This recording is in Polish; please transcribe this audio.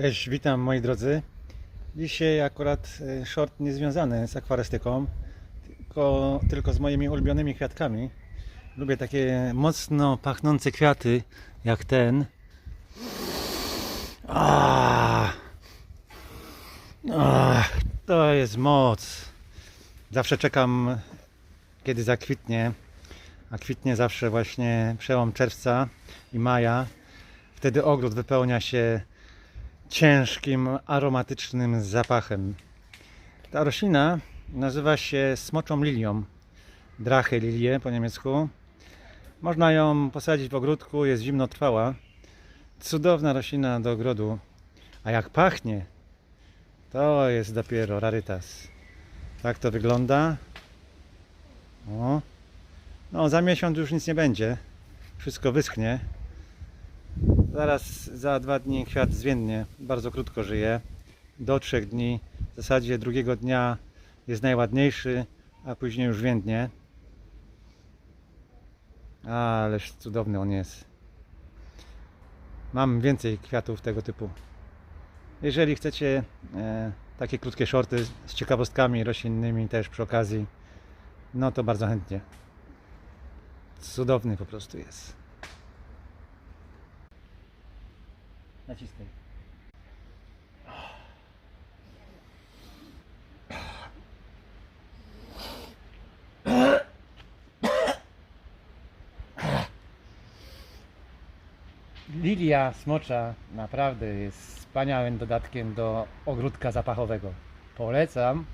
Cześć, witam moi drodzy. Dzisiaj akurat y, short niezwiązany z akwarystyką, tylko, tylko z moimi ulubionymi kwiatkami. Lubię takie mocno pachnące kwiaty, jak ten. Ah, ah, to jest moc. Zawsze czekam, kiedy zakwitnie, a kwitnie zawsze właśnie przełom czerwca i maja. Wtedy ogród wypełnia się ciężkim, aromatycznym zapachem. Ta roślina nazywa się smoczą lilią. Drachy lilie po niemiecku. Można ją posadzić w ogródku, jest zimnotrwała. Cudowna roślina do ogrodu. A jak pachnie, to jest dopiero rarytas. Tak to wygląda. O. No, za miesiąc już nic nie będzie. Wszystko wyschnie. Zaraz za dwa dni kwiat zwiędnie. Bardzo krótko żyje. Do trzech dni. W zasadzie drugiego dnia jest najładniejszy, a później już więdnie. Ależ cudowny on jest. Mam więcej kwiatów tego typu. Jeżeli chcecie e, takie krótkie shorty z ciekawostkami roślinnymi też przy okazji, no to bardzo chętnie. Cudowny po prostu jest. Naciskaj. Lilia smocza naprawdę jest wspaniałym dodatkiem do ogródka zapachowego. Polecam.